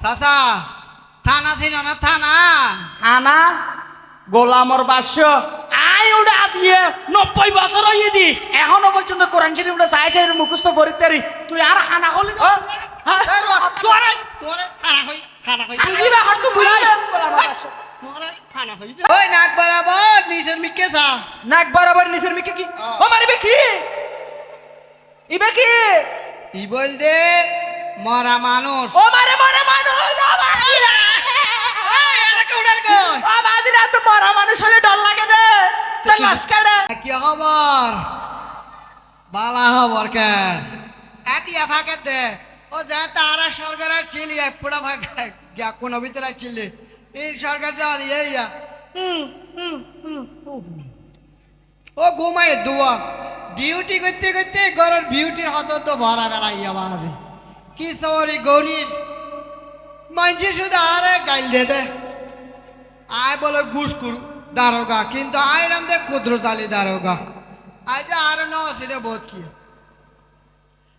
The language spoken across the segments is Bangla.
চাচা থানা ছিল না থানা? আনা গোলামর বাস্য। ওটা নব্বই বছর দি এখনও পর্যন্ত কোরআন শরীফ ওটা চাই চাই মুখস্থ তুই আর হানা হলি থানা থানা থানা নাক বরাবর নিচের মিকে চা নাক বরাবর নিচের মিকে কি? ও। মারিবে কি? ইবে কি? ই বল দে মরা মানুষ। ও মারে কি খবর বালা খবর কেন ফাঁকে দে ও যা তারা সরকারের চিলি এক পুরা ফাঁকা গিয়া কোন ভিতরে সরকার। ও ঘুমাই দুয়া ডিউটি করতে করতে গরুর বিউটির হত তো ভরা বেলা কি সরি গরির মানছি শুধু আরে গাইল দে দে। আয় বলে ঘুষকুর দারোগা, কিন্তু আইলাম দে ক্ষুদ্রতালি দারোগা। আজ আর ন সেটা বোধ কি?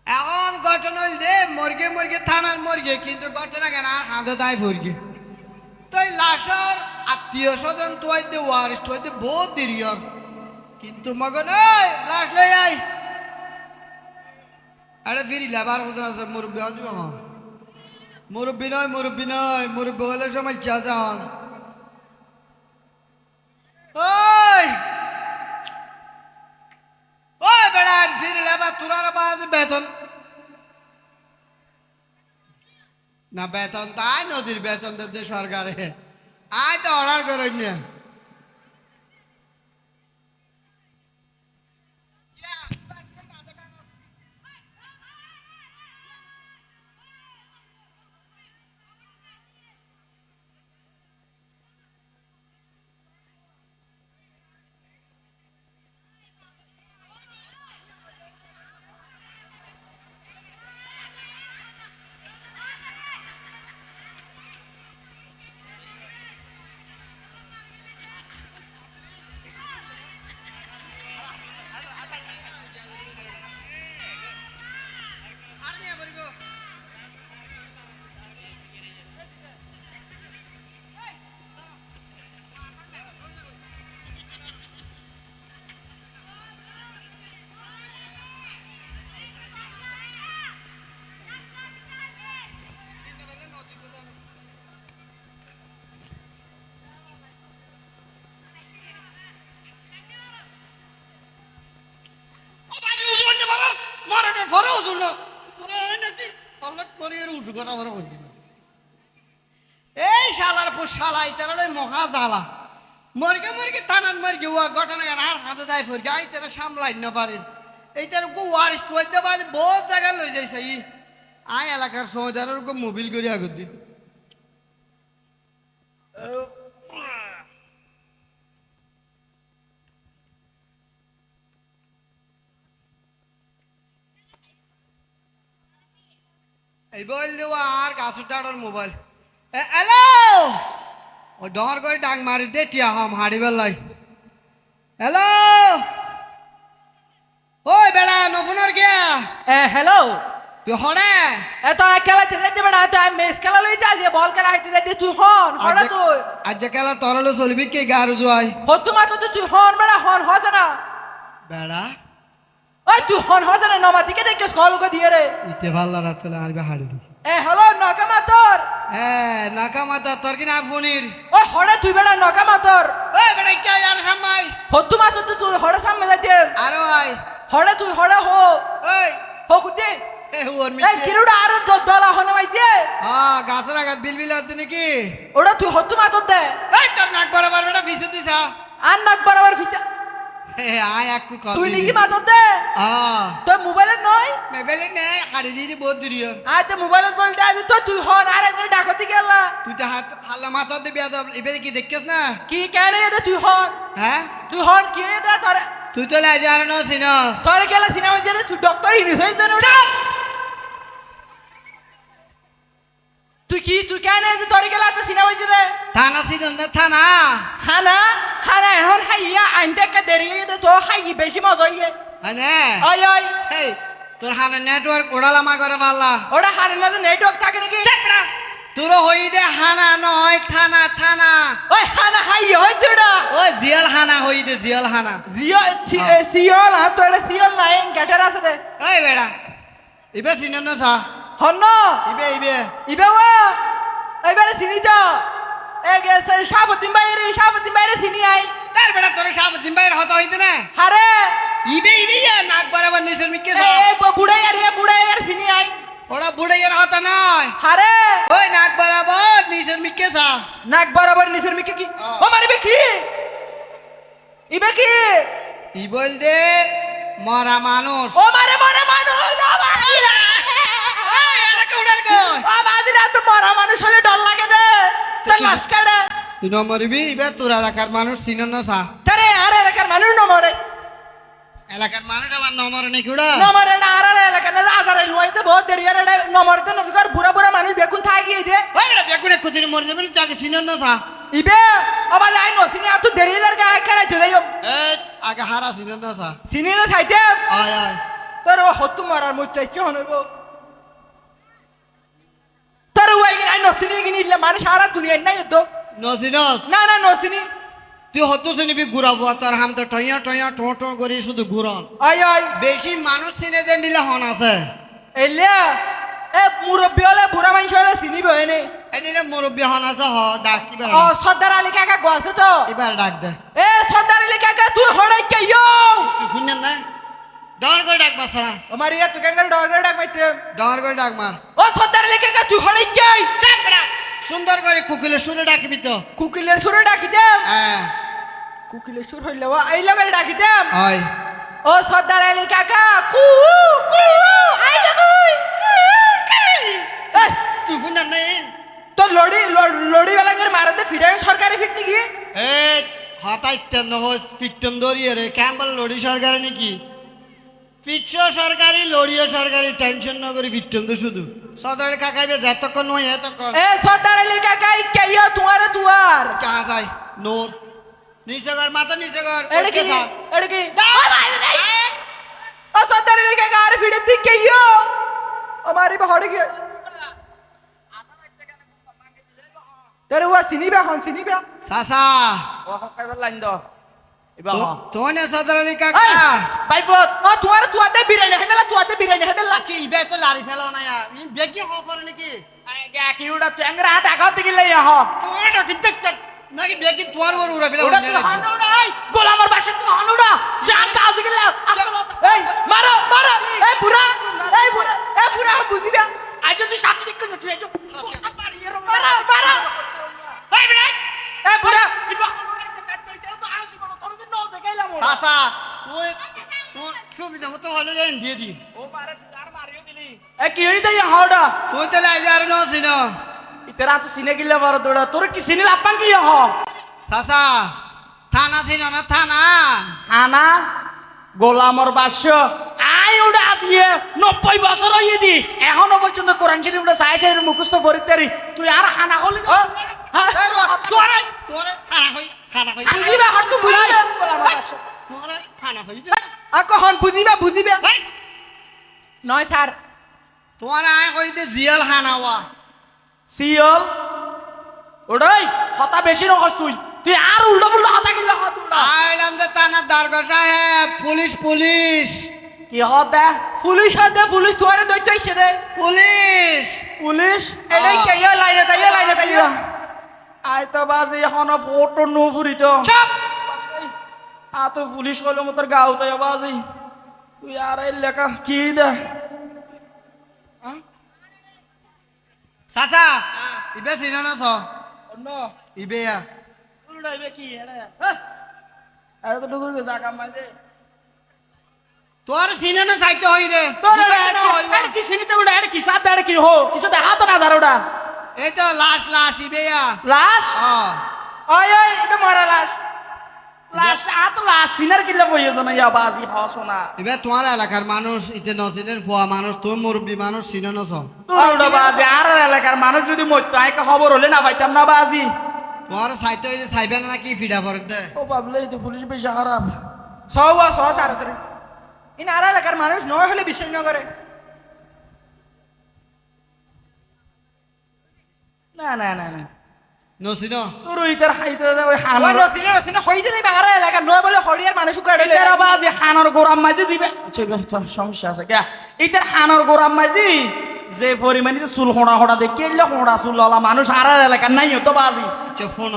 এখন ঘটনা হইল দে মর্গে মর্গে, থানার মর্গে, কিন্তু ঘটনা কেন? আর হাঁদে দায় ভরগে। তো লাশর আত্মীয় স্বজন তো হইতে ওয়ারিস্ট হইতে বহুত দেরি কিন্তু মগন ওই লাশ লই আই আরে ফিরি লেবার কথা আছে, মুরব্বী হতে হন মুরব্বী নয় মুরব্বী নয়, মুরব্বী হলে সময় চাচা বেতন। না, বেতন তাই নদীর বেতন দিতে সরকারে। আয় তো অর্ডার করেন করে উজু করা ভরা হইনি এই শালার পর শালাই তারা মহা জ্বালা। মরগে মরগে তানান মরগে ওয়া ঘটনা আর হাতে দায় ফরগে আই তারা সামলাই না পারেন এই তার ওয়ারিস কইতে পারে বহুত জায়গা লই যাইছে ই। আই এলাকার সময় তারা মোবিল করে আগত দিন। বল দেওয়া আর গাছটার মোবাইল। হ্যালো ও ডর করে ডাং মারি দে টিয়া হম হাড়ি বেলাই হ্যালো ওই বেড়া নফুনার গিয়া এ হ্যালো তুই হড়ে? এ তো খেলা ছেড়ে দিবে না তো আমি মেস খেলা লই যা বল খেলা হাইতে যাই তুই হন হড়া তুই। আজ যে খেলা তরলে চলবি কে গারু জুয়াই হতু মাত্র তো তুই হন বেড়া হন হজে না। বেড়া তুই হন হজে না নমা দিকে দেখে স্কলকে দিয়ে রে ইতে ভালো রাতলে আরবে হাড়ি দি এ হ্যালো নকামা তোর হ্যাঁ নাকা মাতা তোর কি না ফোনির ও হড়ে তুই বেড়া নকামা তোর ওই বেড়া কে আর সামাই হতু মাত্র তো তুই হড়ে সামনে যাইতে আরও আই হড়ে তুই হড়ে হো ওই হো কুতে এ ওর এই মিছে কিরুড়া আর দলা হনে মাইতে হ্যাঁ গাছের আঘাত বিল বিল হতে নাকি ওটা তুই হতু মাত্র দে এই তোর নাক বরাবর বেটা ফিসে দিছা আর নাক বরাবর এ আয় এক তুই নাকি হ্যাঁ মোবাইলে নয় মেবেলে নে হাড়ি দিয়ে বহুত দিরি আয় তো মোবাইলত বল ডাবি তো তুই হন আর একবার ডাকতি গেলা। তুই তো হাত হাল্লা মাথা দিবি আদ এবারে কি দেখিস না? কি কেন এটা তুই হন? হ্যাঁ? তুই হন কি এটা তোর? তুই তো লাই জানো না সিনস তোর গেলা সিনেমা দিয়ে তুই ডক্টর ইনিস হইছ না? তুই কি তুই কেন যে তোর গেলা তো সিনেমা দিয়ে থানা সিজন না থানা? দেরি দে তো হাই বেশি মজা ইয়ে হ্যাঁ ওই ওই এই তোর হানা নেটওয়ার্ক ওড়ালামা করে পারলা ওটা হারে না নেটওয়ার্ক থাকে নাকি চাপড়া তোর হই দে হানা নয় থানা থানা ওই হানা হাই হই তোরা ওই জিয়াল হানা হই দে জিয়াল হানা জিও সিওল হা তো এটা সিওল নাই গেটার আছে দে ওই বেড়া ইবে চিনে না সা হন্ন ইবে ইবে ইবে ও এবারে চিনি এ গেছে সাবুদ্দিন বাইরে সাবুদ্দিন বাইরে চিনি আই। তার বেড়া তোর সাপ দিন বাইর হতো হইতে না? হারে। ইবে ইবে নাক বরাবর নিচের মিকে এ বুড়াই আর এ বুড়াই আর চিনি আই। ওরা বুড়াইয়ের হতো নয়। হারে। ওই নাক বরাবর নিচের মিকে সা নাক বরাবর নিচের মিকে কি? ও মারিবে কি? ইবে কি? ই বল দে মরা মানুষ। ও মারে মারে মানুষ ও কই ও তো মরা মানুষ হলে ডর লাগে দে। তোর লাশ কাড়ে তুই নমরবি ইবে তোর এলাকার মানুষ চিনে না সা তারে আর এলাকার মানুষ ন মরে। এলাকার মানুষ আবার নমরে নাকি উড়া ন মরে না আর এলাকার না আজারে লইতে বহুত দেরি আর ন মরতে ন কর বুড়া বুড়া মানুষ বেকুন থাকি দে। ওই বেড়া বেগুনে কুচিনি মরে যাবে যাকে চিনে না সা ইবে আবার আই ন সিনি আর তো দেরি দার গা কেন চলে যাও? আগে হারা চিনে না সা সিনি না খাইতে আয় আয়। তোর হতু মারার মুখ চাইছে হনব তোর ওই আই ন সিনি গিনি মানে সারা দুনিয়া নাই তো নসিনস না না ন তুই হতো শুনিবি ঘুরাবো তোর হাম তো টইয়া টইয়া টো টো করি শুধু ঘুরন। আয় আয়। বেশি মানুষ চিনে দেন দিলে হন আছে। এলিয়া এ মুরব্বী হলে বুড়া মানুষ হলে চিনিব এনে। এদিনে মুরব্বী হন আছে হ ডাক কিবা ও সর্দার আলী কাকা গছে তো। এবার ডাক দে। এ সর্দার আলী কাকা তুই হড়াই কে ইয়ো। তুই শুনেন না? ডর করে ডাক বাসা আমার ইয়া তুই কাঙ্গার ডর ডাক মাইতে ডর করে ডাক মার ও সর্দার আলী কাকা তুই হড়াই কে চাপ। সুন্দর করে কুকিলে সুরে ডাকবি তো কুকিলের সুরে ডাকি দেম হ্যাঁ কুকিলের সুর হইলে ও এই লাগে ডাকি দেম হয় ও সর্দার আলী কাকা কু কু আই কই তুই নাই তো লড়ি লড়ি বেলাঙ্গের মারাতে ফিডাং সরকারি ফিট নাকি এই হতাইতেন নহস ফিটম দরিয়ে রে ক্যাম্পল লড়ি সরকারি নাকি ফিটছো সরকারি লড়িও সরকারি টেনশন না করি ফিটম তো শুধু। সদরে কাকাইবে যতক্ষণ নয় এতক্ষণ। এ সর্দার আলী কাকা কে ইয়ো তোমার তুয়ার কাহা যায়? নোর। নিচে ঘর মাথা নিচে ঘর এটা কি। এটা কি। ও সর্দার আলী কাকা আর ফিডে দিক কে ইয়ো আমারি বহড় গিয়ে। তেরে ও সিনিবা হন সিনিবা সাসা ও খাইবার লাইন দ। হ। তোনে সদরে কাকা। ও তোমার তুয়াতে বিরিয়ানি হেবেলা তুয়াতে বিরিয়ানি হেবেলা আচ্ছা ইবে তো লারি ফেলো না ইয়া। ই বেকি খবর নাকি? কি উড়া আঙ্গরা হাত আগাও দিকে লই হ। তোর নাকি দেখ নাকি বেকি তোর ওর উড়া ফেলো এই গোলামর বাসে তুই হন উড়া। তুই আঙ্গ কাজ গেলে এই মারো মারো এই বুড়া এই বুড়া এই বুড়া বুঝিবা আজ তুই সাথে দিক তুই আজ মারো মারো। এই বিড়াই এই। বুড়া। সাসা হলে যাই দিয়ে দি এ কি হই দই হড়া তুই তো লাই যার ন সিন ইতরা তো সিনে গিলে বার দড়া। তোর কি সিনে লাপাং কি হ সাসা থানা সিন না থানা? হানা গোলামর বাস্য আই উড়া আসিয়ে নব্বই বছর হইয়ে দি। এখনও পর্যন্ত কোরআন শরীফ উড়া সাই সাই মুখস্থ পরীক্ষারি তুই আর হানা হলি তোরে তোরে থানা হই থানা হই গোলামর বাস্য তোরে থানা হই আকো হন বুঝিবা বুঝিবা? নয় স্যার। তোর আয় কইতে জিয়াল হানাওয়া। সিয়ল ওড়াই হতা বেশি নকস তুই। তুই আর উল্টো পুল্টো হতা কিনলে আইলাম যে থানার দারগা সাহেব পুলিশ পুলিশ। কি হতা পুলিশ হাতে পুলিশ তোরে দইতে রে পুলিশ। পুলিশ? এটাই কে? ইয়া লাইনে তাই লাইনে তাই। ইয়া আই তো বাজে এখন ফটো নো তো চুপ! আ তো পুলিশ কইলো মতর গাও তো বাজে। তুই আর এই লেখা কি দে? সাসা ইবে সিন না ছ ইবে ইয়া। ইবে কি? এরা হ্যাঁ। আর তো ডুগুর কে জাকা মাঝে। তোর সিন না সাইতে হই দে। তোর। আর কি সিনিতে উড়া? আর কি সাথে আর কি? হো কিছু দেখা তো না যার ওটা। এই তো লাশ লাশ ইবে ইয়া। লাশ? ও ওই ওই এটা মরা লাশ। লাশ আ তো লাশ সিনার কিলে বইয়ে তো ইয়া বাজি হসনা ইবে তোমার এলাকার মানুষ ইতে নসিনের ফুয়া মানুষ তুমি মুরব্বী মানুষ সিন না ছ বাজি আর এলাকার মানুষ যদি মরতো আইকা খবর হলে না পাইতাম না বাজি। তোমার সাইতে না নাকি ফিডা ফরক দে? ও বাবলে তো পুলিশ বেশি খারাপ সব সব তাড়াতাড়ি। ইন আর এলাকার মানুষ নয় হলে বিশ্বাস না করে না না না না। নসিন তোর ওইটার হাইতে ওই ওই হানার নসিনে নসিনে হই যে বাগার এলাকা নয় বলে হরিয়ার মানুষ কয়ডে এটার বাজি হানার গোরাম মাঝে দিবে। চলবে তো সমস্যা আছে কে? হানার গোরাম মাঝি যে পরিমাণে চুল হোড়া হোড়া দেখে এলে হোড়া চুল ললা মানুষ আর এলাকার নাই তো বাজি। আচ্ছা ফোন